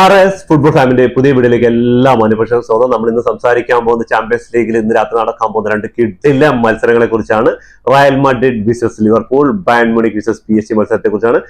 R S football ഫാമിന്റെ പുതിയ വീഡിയോയിലേക്ക് എല്ലാ മാന്യപക്ഷവും സ്വാഗതം. നമ്മൾ ഇന്ന് സംസാരിക്കാൻ പോകുന്ന ചാമ്പ്യൻസ് ലീഗിൽ ഇന്ന് രാത്രി നടക്കാൻ പോകുന്ന രണ്ട് കിട്ടില്ല മത്സരങ്ങളെ കുറിച്ചാണ്. Real Madrid versus Liverpool Bayern business P S C മത്സരത്തെ കുറിച്ചാണ്.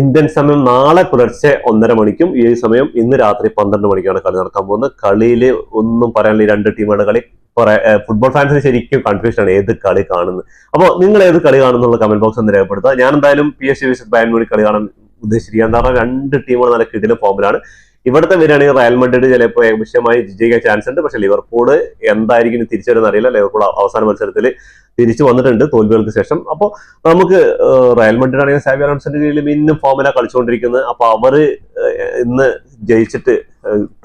ഇന്ത്യൻ സമയം നാളെ പുലർച്ചെ ഒന്നര മണിക്കും ഈ സമയം ഇന്ന് രാത്രി പന്ത്രണ്ട് മണിക്കാണ് കളി നടക്കാൻ പോകുന്നത്. കളിയിൽ ഒന്നും പറയാനില്ല രണ്ട് ടീമാണ് കളി. കുറെ ഫുട്ബോൾ ഫാൻസിന് ശരിക്കും കൺഫ്യൂഷൻ ആണ് ഏത് കളി കാണുന്നത്. അപ്പോൾ നിങ്ങൾ ഏത് കളി കാണുന്നുള്ള കമന്റ് ബോക്സ് ഒന്ന് രേഖപ്പെടുത്തുക. ഞാൻ എന്തായാലും പി എസ് സി ബാൻ കളി കാണാൻ ഉദ്ദേശിച്ചിരിക്കുക എന്താ പറഞ്ഞാൽ രണ്ട് ടീമുകൾ നല്ല കിടിലം ഫോമിലാണ് ഇവിടുത്തെ വരികയാണെങ്കിൽ റയൽ മഡ്രിഡ് ചിലപ്പോൾ ഏകപക്ഷമായി വിജയിക്കാൻ ചാൻസ് ഉണ്ട്. പക്ഷെ ലിവർപൂൾ എന്തായിരിക്കും തിരിച്ചുവരുന്ന തിരിച്ചു വരുന്ന അറിയില്ല. ലിവർപൂൾ അവസാന മത്സരത്തിൽ തിരിച്ചു വന്നിട്ടുണ്ട് തോൽവികൾക്ക് ശേഷം. അപ്പോൾ നമുക്ക് റയൽ മഡ്രിഡ് ആണെങ്കിൽ സാബി അലോൺസിന്റെ കീഴിൽ ഇന്നും ഫോമില കളിച്ചുകൊണ്ടിരിക്കുന്നത്. അപ്പൊ അവർ ഇന്ന് ജയിച്ചിട്ട്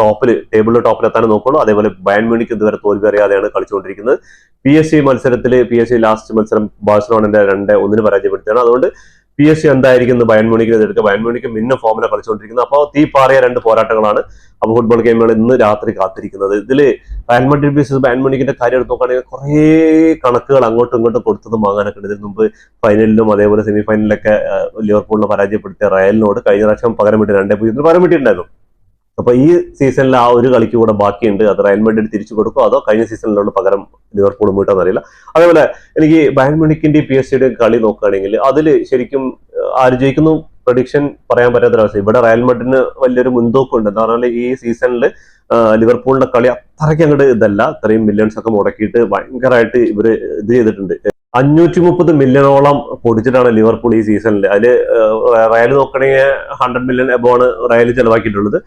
ടോപ്പിൽ ടേബിളിൽ ടോപ്പിലെത്താൻ നോക്കുള്ളൂ. അതേപോലെ ബയൺ മ്യൂണിക്ക് ഇതുവരെ തോൽവി അറിയാതെയാണ് കളിച്ചുകൊണ്ടിരിക്കുന്നത്. പി എസ് സി മത്സരത്തിൽ പി എസ് സി ലാസ്റ്റ് മത്സരം ബാഴ്സലോണിന്റെ രണ്ട് ഒന്നിന് പരാജയപ്പെടുത്തിയാണ് അതുകൊണ്ട് പി എസ് സി എന്തായിരിക്കും ബയൺ എടുക്കുക ബയൺ മിന്ന ഫോമില കളിച്ചുകൊണ്ടിരിക്കുന്നത് അപ്പോൾ തീ പാറിയ രണ്ട് പോരാട്ടങ്ങളാണ് അപ്പോൾ ഫുട്ബോൾ ഗെയിമുകൾ ഇന്ന് രാത്രി കാത്തിരിക്കുന്നത്. ഇതിൽ റയൽ മഡ്രിഡ് എസ് ബയൺ മ്യൂണിക്കിന്റെ കാര്യം എടുത്ത് നോക്കുകയാണെങ്കിൽ കുറേ കണക്കുകൾ അങ്ങോട്ടും ഇങ്ങോട്ടും കൊടുത്തതും വാങ്ങാനൊക്കെ ഉണ്ട്. ഇതിന് മുമ്പ് ഫൈനലിലും അതേപോലെ സെമി ഫൈനലിലൊക്കെ ലിവർപൂളിനെ പരാജയപ്പെടുത്തിയ റയലിനോട് കഴിഞ്ഞ പ്രാവശ്യം പകരം വിട്ട് രണ്ടേ പൂജ്യത്തിന് പകരം വിട്ടിട്ടുണ്ടായിരുന്നു അപ്പൊ ഈ സീസണിൽ ആ ഒരു കളിക്ക് കൂടെ ബാക്കിയുണ്ട്. അത് റയൽ മഡ്രിഡ് തിരിച്ചു കൊടുക്കും. അതോ കഴിഞ്ഞ സീസണിലുള്ള പകരം ലിവർപൂൾ വീട്ടാന്ന് അറിയില്ല. അതേപോലെ എനിക്ക് മ്യൂണിക്കിന്റെ പി എസ് സിയുടെ കളി നോക്കുകയാണെങ്കിൽ അതിൽ ശരിക്കും ആര് ജയിക്കുന്നു? പ്രൊഡിക്ഷൻ പറയാൻ പറ്റാത്തൊരവസ്ഥ ഇവിടെ റയൽ മഡ്രിഡിന് വലിയൊരു മുൻതൂക്കമുണ്ട്. എന്താ പറഞ്ഞാൽ ഈ സീസണിൽ ലിവർപൂളിന്റെ കളി അത്രയ്ക്ക് അങ്ങോട്ട് ഇതല്ല. ഇത്രയും മില്യൺസ് ഒക്കെ മുടക്കിയിട്ട് ഭയങ്കരമായിട്ട് ഇവർ ഇത് ചെയ്തിട്ടുണ്ട്. അഞ്ഞൂറ്റി മുപ്പത് മില്യണോളം പൊടിച്ചിട്ടാണ് ലിവർപൂൾ ഈ സീസണിൽ. അതിൽ റയൽ നോക്കണെങ്കിൽ ഹൺഡ്രഡ് മില്യൺ എബോ ആണ് റയൽ ചെലവാക്കിയിട്ടുള്ളത്.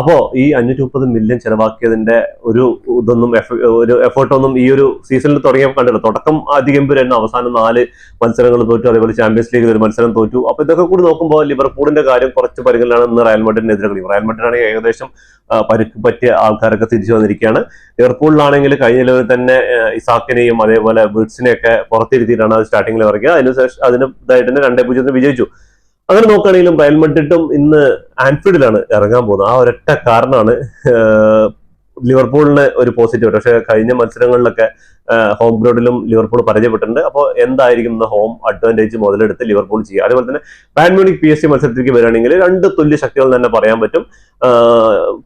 അപ്പോൾ അപ്പോ ഈ അഞ്ഞൂറ്റി മുപ്പത് മില്യൺ ചെലവാക്കിയതിന്റെ ഒരു ഇതൊന്നും ഒരു എഫേർട്ടൊന്നും ഈ ഒരു സീസണിൽ തുടങ്ങിയപ്പോൾ കണ്ടില്ല തുടക്കം അതിഗംഭീരായിരുന്നു അവസാനം നാല് മത്സരങ്ങൾ തോറ്റു അതേപോലെ ചാമ്പ്യൻസ് ലീഗിൽ ഒരു മത്സരം തോറ്റു. അപ്പൊ ഇതൊക്കെ കൂടി നോക്കുമ്പോൾ ലിവർപൂളിന്റെ കാര്യം കുറച്ച് പരിഗണനയാണ് ഇന്ന് റയൽ മഡ്രിഡിനെതിരെ കളി റയൽ മഡ്രിഡാണെങ്കിൽ ഏകദേശം പരിക്ക് പറ്റിയ ആൾക്കാരൊക്കെ തിരിച്ചു വന്നിരിക്കുകയാണ്. ലിവർപൂളിലാണെങ്കിൽ കഴിഞ്ഞ ലെവലിൽ തന്നെ ഇസാക്കിനെയും അതേപോലെ ബിഡ്സിനെയൊക്കെ പുറത്തിരുത്തിയിട്ടാണ് അത് സ്റ്റാർട്ടിങ്ങിൽ ഇറക്കിയത് അതിനുശേഷം അതിന് ഇതായിട്ട് തന്നെ രണ്ടേ പൂജ്യത്തിന് വിജയിച്ചു. അങ്ങനെ നോക്കുകയാണെങ്കിലും റയൽ മഡ്രിഡും ഇന്ന് ആൻഫീൽഡിലാണ് ഇറങ്ങാൻ പോകുന്നത്. ആ ഒരൊറ്റ കാരണമാണ് ലിവർപൂളിന് ഒരു പോസിറ്റീവ് പക്ഷേ കഴിഞ്ഞ മത്സരങ്ങളിലൊക്കെ ഹോം ഗ്രൗണ്ടിലും ലിവർപൂൾ പരാജയപ്പെട്ടിട്ടുണ്ട്. അപ്പോൾ എന്തായിരിക്കും ഇന്ന് ഹോം അഡ്വാന്റേജ് മുതലെടുത്ത് ലിവർപൂൾ ചെയ്യുക? അതുപോലെ തന്നെ ബാൻമോണിക് പി എസ് സി മത്സരത്തിലേക്ക് വരികയാണെങ്കിൽ രണ്ട് തുല്യ ശക്തികൾ തന്നെ പറയാൻ പറ്റും.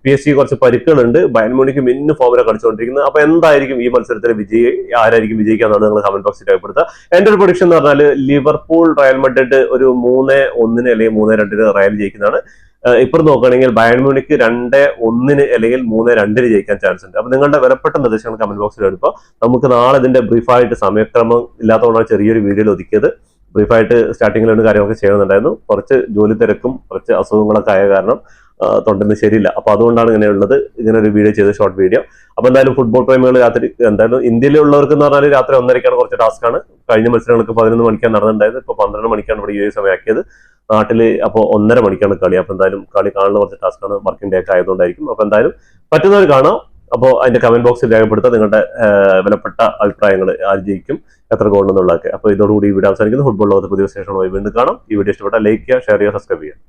പി എസ് സി കുറച്ച് പരിക്കുകളുണ്ട്. ബയൻമോണിക്ക് ഇന്ന് ഫോമിലെ കളിച്ചുകൊണ്ടിരിക്കുന്നത് അപ്പോൾ എന്തായിരിക്കും ഈ മത്സരത്തിൽ വിജയി ആരായിരിക്കും വിജയിക്കുക എന്നാണ് നിങ്ങൾ കമന്റ് ബോക്സിൽ രേഖപ്പെടുത്തുക. എന്റെ ഒരു പ്രൊഡിക്ഷൻ എന്ന് പറഞ്ഞാൽ ലിവർപൂൾ റയൽ മഡ്രിഡ് ഒരു മൂന്ന് ഒന്നിന് അല്ലെങ്കിൽ മൂന്ന് രണ്ടിന് റയൽ ജയിക്കുന്നതാണ്. ഇപ്പുറത്ത് നോക്കുകയാണെങ്കിൽ ബയൺ രണ്ട് ഒന്നിന് അല്ലെങ്കിൽ മൂന്ന് രണ്ടിന് ജയിക്കാൻ ചാൻസ് ഉണ്ട്. അപ്പൊ നിങ്ങളുടെ വിലപ്പെട്ട നിർദ്ദേശങ്ങൾ കമന്റ് ബോക്സിൽ എടുക്കുക നമുക്ക് നാളെ ഇതിന്റെ ബ്രീഫായിട്ട് സമയക്രമം ഇല്ലാത്തതുകൊണ്ടാണ് ചെറിയൊരു വീഡിയോയിൽ ഒതുക്കിയത്. ബ്രീഫായിട്ട് സ്റ്റാർട്ടിങ്ങിൽ ഒരു കാര്യമൊക്കെ ചെയ്യുന്നുണ്ടായിരുന്നു കുറച്ച് ജോലി തിരക്കും കുറച്ച് അസുഖങ്ങളൊക്കെ ആയ കാരണം തൊണ്ടെന്ന് ശരിയില്ല. അപ്പൊ അതുകൊണ്ടാണ് ഇങ്ങനെയുള്ളത് ഇങ്ങനെ ഒരു വീഡിയോ ചെയ്ത ഷോർട്ട് വീഡിയോ അപ്പൊ എന്തായാലും ഫുട്ബോൾ പ്രേമികൾ രാത്രി എന്തായാലും ഇന്ത്യയിലുള്ളവർക്ക് എന്ന് പറഞ്ഞാൽ രാത്രി ഒന്നരക്കാണ് കുറച്ച് ടാസ്ക് ആണ്. കഴിഞ്ഞ മത്സരങ്ങൾക്ക് പതിനൊന്ന് മണിക്കാണ് നടന്നിട്ടുണ്ടായത്. ഇപ്പൊ പന്ത്രണ്ട് മണിക്കാണ് ഇവിടെ എ സമയമാക്കിയത് നാട്ടിൽ അപ്പോൾ ഒന്നര മണിക്കാണ് കളി. അപ്പോൾ എന്തായാലും കളി കാണുന്ന കുറച്ച് ടാസ്ക് ആണ് വർക്കിംഗ് ഡേ ഒക്കെ ആയതുകൊണ്ടായിരിക്കും. അപ്പോൾ എന്തായാലും പറ്റുന്നവർ കാണാം. അപ്പോൾ അതിന്റെ കമന്റ് ബോക്സിൽ രേഖപ്പെടുത്താൻ നിങ്ങളുടെ വിലപ്പെട്ട അഭിപ്രായങ്ങൾ ആര് ജയിക്കും എത്ര ഗോൾ എന്നുള്ളതൊക്കെ അപ്പോൾ ഇതോടുകൂടി ഈ വീഡിയോ അവസാനിക്കുന്നു. ഫുട്ബോൾ ലോകത്ത് പുതിയ വീണ്ടും കാണാം. ഈ വീഡിയോ ഇഷ്ടപ്പെട്ട ലൈക്ക് ചെയ്യുക ഷെയർ ചെയ്യുക സബ്സ്ക്രൈബ് ചെയ്യുക.